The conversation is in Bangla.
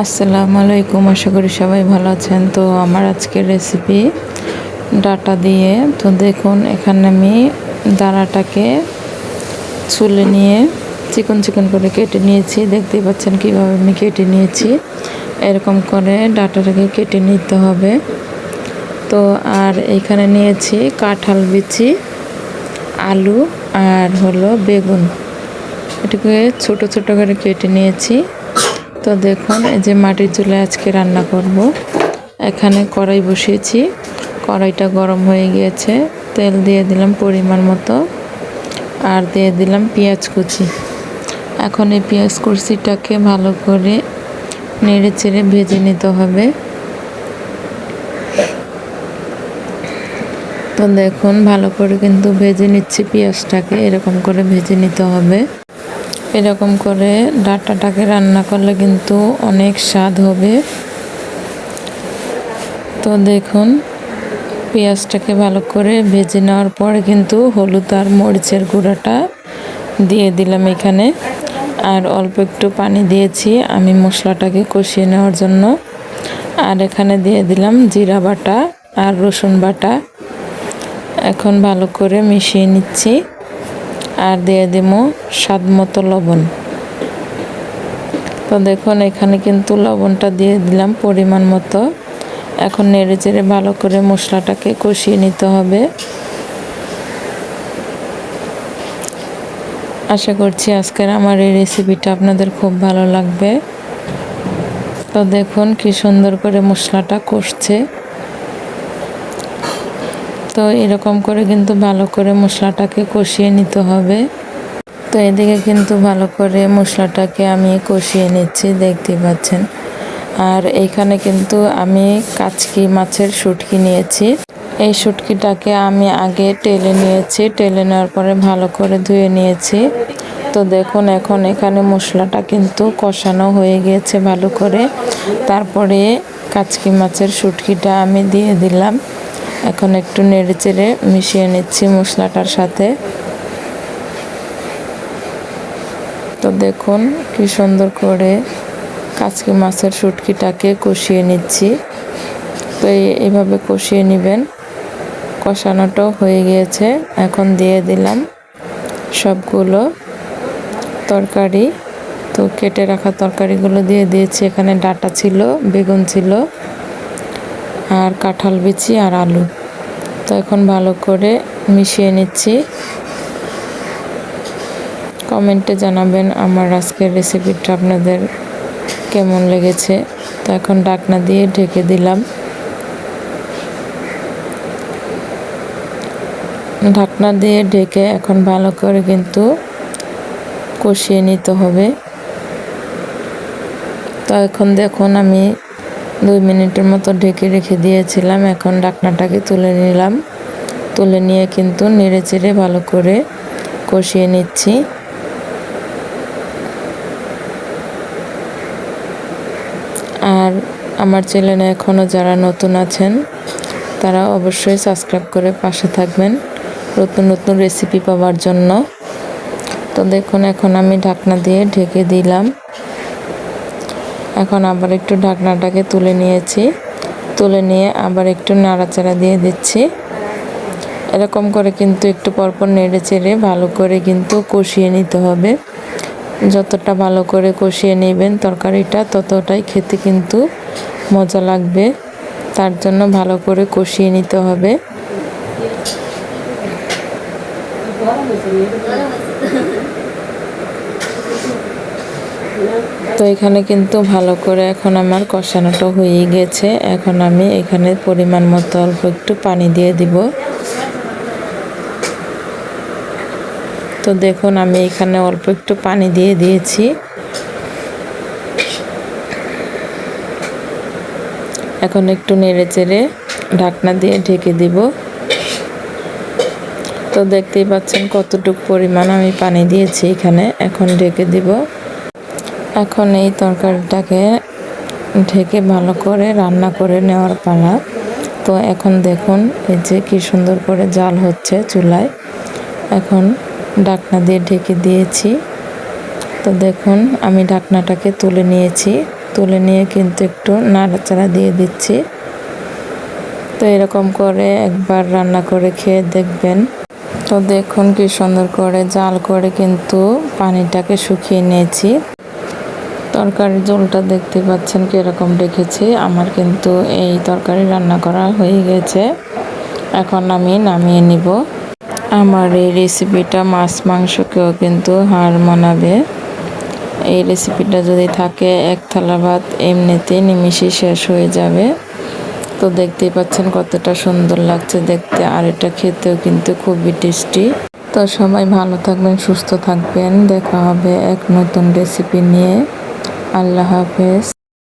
আসসালামু আলাইকুম, আশা করি সবাই ভালো আছেন। তো আমার আজকের রেসিপি ডাটা দিয়ে। তো দেখুন, এখানে আমি দানাটাকে চুলে নিয়ে চিকন চিকন করে কেটে নিয়েছি। দেখতেই পাচ্ছেন কীভাবে আমি কেটে নিয়েছি। এরকম করে ডাটাটাকে কেটে নিতে হবে। তো আর এখানে নিয়েছি কাঁঠাল বিচি, আলু আর হলো বেগুন। এটাকে ছোট ছোট করে কেটে নিয়েছি। তো দেখুন, এই যে মাটির চুলে আজকে রান্না করব। এখানে কড়াই বসিয়েছি। কড়াইটা গরম হয়ে গিয়েছে। তেল দিয়ে দিলাম পরিমাণ মতো। আর দিয়ে দিলাম পেঁয়াজ কুচি। এখন এই পেঁয়াজ কুচিটাকে ভালো করে নেড়ে চেড়ে ভেজে নিতে হবে। তো দেখুন, ভালো করে কিন্তু ভেজে নিচ্ছি পেঁয়াজটাকে। এরকম করে ভেজে নিতে হবে। এরকম করে ডাটাটাকে রান্না করলে কিন্তু অনেক স্বাদ হবে। তো দেখুন, পেঁয়াজটাকে ভালো করে ভেজে নেওয়ার পরে কিন্তু হলুদ আর মরিচের গুঁড়াটা দিয়ে দিলাম এখানে। আর অল্প একটু পানি দিয়েছি আমি মশলাটাকে কষিয়ে নেওয়ার জন্য। আর এখানে দিয়ে দিলাম জিরা বাটা আর রসুন বাটা। এখন ভালো করে মিশিয়ে নিচ্ছি। আর দিয়ে দেবো স্বাদ মতো লবণ। তো দেখুন, এখানে কিন্তু লবণটা দিয়ে দিলাম পরিমাণ মতো। এখন নেড়ে চেড়ে ভালো করে মশলাটাকে কষিয়ে নিতে হবে। আশা করছি আজকের আমার এই রেসিপিটা আপনাদের খুব ভালো লাগবে। তো দেখুন, কি সুন্দর করে মশলাটা কষছে। তো এরকম করে কিন্তু ভালো করে মশলাটাকে কষিয়ে নিতে হবে। তো এদিকে কিন্তু ভালো করে মশলাটাকে আমি কষিয়ে নিচ্ছি দেখতে পাচ্ছেন। আর এখানে কিন্তু আমি কাচকি মাছের শুটকি নিয়েছি। এই শুটকিটাকে আমি আগে টেলে নিয়েছি, টেলে নেওয়ার পরে ভালো করে ধুয়ে নিয়েছি। তো দেখুন, এখন এখানে মশলাটা কিন্তু কষানো হয়ে গিয়েছে ভালো করে। তারপরে কাচকি মাছের শুটকিটা আমি দিয়ে দিলাম। এখন একটু নেড়ে চেড়ে মিশিয়ে নিচ্ছি মশলাটার সাথে। তো দেখুন কি সুন্দর করে কাচকি মাছের শুটকিটাকে কষিয়ে নিচ্ছি। তো এইভাবে কষিয়ে নেবেন। কষানোটাও হয়ে গিয়েছে। এখন দিয়ে দিলাম সবগুলো তরকারি। তো কেটে রাখা তরকারিগুলো দিয়ে দিয়েছি। এখানে ডাটা ছিল, বেগুন ছিল আর কাঁঠাল বিচি আর আলু। তো এখন ভালো করে মিশিয়ে নিচ্ছি। কমেন্টে জানাবেন আমার আজকের রেসিপিটা আপনাদের কেমন লেগেছে। তো এখন ডাকনা দিয়ে ঢেকে দিলাম। ঢাকনা দিয়ে ঢেকে এখন ভালো করে কিন্তু কষিয়ে নিতে হবে। তো এখন দেখুন আমি দুই মিনিটের মতো ঢেকে রেখে দিয়েছিলাম। এখন ডাকনাটাকে তুলে নিলাম। তুলে নিয়ে কিন্তু নেড়ে চেড়ে ভালো করে কষিয়ে নিচ্ছি। আর আমার চ্যানেলে এখনও যারা নতুন আছেন, তারা অবশ্যই সাবস্ক্রাইব করে পাশে থাকবেন নতুন নতুন রেসিপি পাওয়ার জন্য। তো দেখুন, এখন আমি ঢাকনা দিয়ে ঢেকে দিলাম। এখন আবার একটু ঢাকনাটাকে তুলে নিয়েছি। তুলে নিয়ে আবার একটু নাড়াচাড়া দিয়ে দিচ্ছি। এরকম করে কিন্তু একটু পরপর নেড়ে চেড়ে ভালো করে কিন্তু কষিয়ে নিতে হবে। যতটা ভালো করে কষিয়ে নেবেন তরকারিটা ততটাই খেতে কিন্তু মজা লাগবে। তার জন্য ভালো করে কষিয়ে নিতে হবে। তো এখানে কিন্তু ভালো করে এখন আমার কষানোটা হয়ে গেছে। এখন আমি এখানে পরিমাণ মতো অল্প একটু পানি দিয়ে দিব। তো দেখুন, আমি এখানে অল্প একটু পানি দিয়ে দিয়েছি। এখন একটু নেড়ে চেড়ে ঢাকনা দিয়ে ঢেকে দিব। তো দেখতেই পাচ্ছেন কতটুকু পরিমাণ আমি পানি দিয়েছি এখানে। এখন ঢেকে দিব। এখন এই তরকারিটাকে ঢেকে ভালো করে রান্না করে নেওয়ার পালা। তো এখন দেখুন, এই যে কি সুন্দর করে জাল হচ্ছে চুলায়। এখন ডাকনা দিয়ে ঢেকে দিয়েছি। তো দেখুন, আমি ডাকনাটাকে তুলে নিয়েছি। তুলে নিয়ে কিন্তু একটু নাড়াচাড়া দিয়ে দিচ্ছি। তো এরকম করে একবার রান্না করে খেয়ে দেখবেন। তো দেখুন কি সুন্দর করে জাল করে কিন্তু পানিটাকে শুকিয়ে নিয়েছি। তরকারির ঝোলটা দেখতে পাচ্ছেন কীরকম রেখেছি। আমার কিন্তু এই তরকারি রান্না করা হয়ে গেছে। এখন আমি নামিয়ে নিব। আমার এই রেসিপিটা মাছ মাংসকেও কিন্তু হার মানাবে। এই রেসিপিটা যদি থাকে, এক থালা ভাত এমনিতেই নিমিশে শেষ হয়ে যাবে। তো দেখতেই পাচ্ছেন কতটা সুন্দর লাগছে দেখতে, আর এটা খেতেও কিন্তু খুবই টেস্টি তো সবাই ভালো থাকবেন, সুস্থ থাকবেন। দেখা হবে এক নতুন রেসিপি নিয়ে। আল্লাহ হাফেজ।